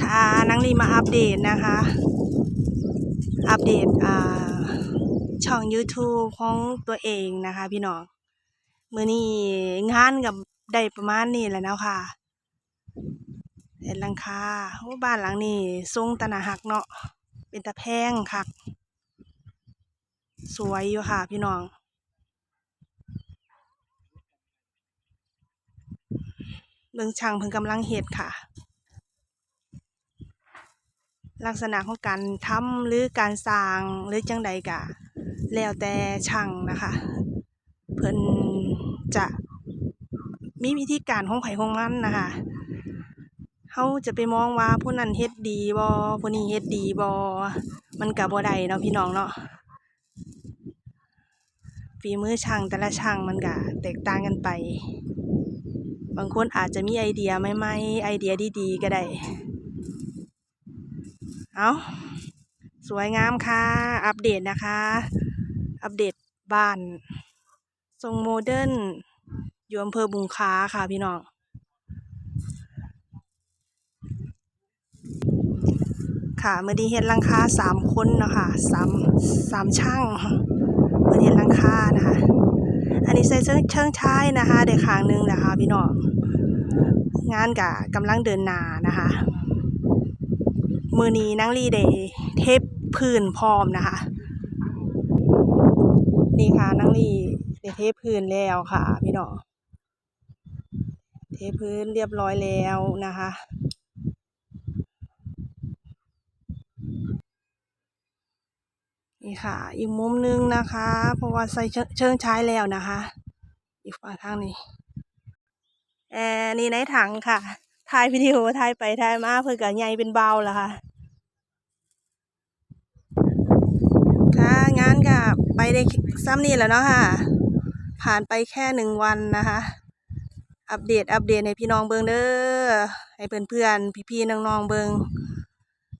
ค่ะนังลีมาอัปเดตนะคะ อัปเดตอ่าช่อง YouTube ของตัวเองนะคะ พี่น้องมือนี้งานกับได้ประมาณนี้แหล้วนะค่ะเห็นหลังคาโอ้บ้านหลังนี้ทรงตะหนาหักเนาะเป็นตะแพงคัก สวยอยู่ค่ะ พี่น้องเบิ่งช่างเพิ่นกำลังเฮ็ดค่ะ ลักษณะของการทำหรือการสร้างหรือจังใดกะแล้วแต่ช่างนะคะ เพิ่นจะมีวิธีการของไผของมันนะคะเฮาจะไปมองว่าผู้นั้นเฮ็ดดีบ่ผู้นี้เฮ็ดดีบ่มันก็บ่ได้เนาะพี่น้องเนาะฝีมือช่างแต่ละช่างมันก็แตกต่างกันไป บางคนอาจจะมีไอเดียใหม่ๆไอเดียดีๆก็ได้ เอาสวยงามค่ะ อัปเดตนะคะ อัปเดตบ้าน ทรงโมเดิร์นอยู่อำเภอบุงค้าค่ะพี่น้องค่ะเมื่อดีเฮ็ดลังคาสามคนนะคะสามสามช่างเมื่อดีเฮ็ดลังคานะคะ อันนี้ใส่เชิงเชิงชายนะคะเด็กขางหนึงนะคะพี่น้องงานกะกำลังเดินนานะคะ มือนี้นางลีได้เทปพื้นพร้อมนะคะ นี่ค่ะนางลีได้เทพื้นแล้วค่ะ พี่น้องเทพื้นเรียบร้อยแล้วนะคะนี่ค่ะ อีกมุมหนึงนะคะ เพราะว่าใส่เชิงเชิงชายแล้วนะคะ อีกฝั่งทางนี้แอร์นี่ในถังค่ะ ถ่ายวิดีโอถ่ายไปถ่ายมาเพื่อกับใหญ่เป็นเบาแล้วค่ะ ค่ะงานก็ไปได้ซ้ำนี่แหล้วเนาะค่ะ ผ่านไปแค่หนึ่งวันนะคะ อัปเดตอัปเดตให้พี่น้องเบิงเด้อให้เพื่อนๆพี่ๆน้องๆเบิง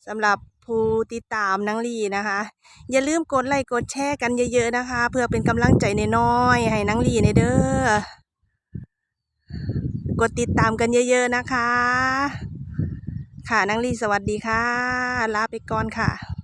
สำหรับผู้ติดตามนังลีนะคะ อย่าลืมกดไลค์กดแชร์กันเยอะๆนะคะ เพื่อเป็นกำลังใจน้อยๆให้นังลีในเด้อ กดติดตามกันเยอะ ๆ นะคะ ค่ะนังลีสวัสดีค่ะ ลาไปก่อนค่ะ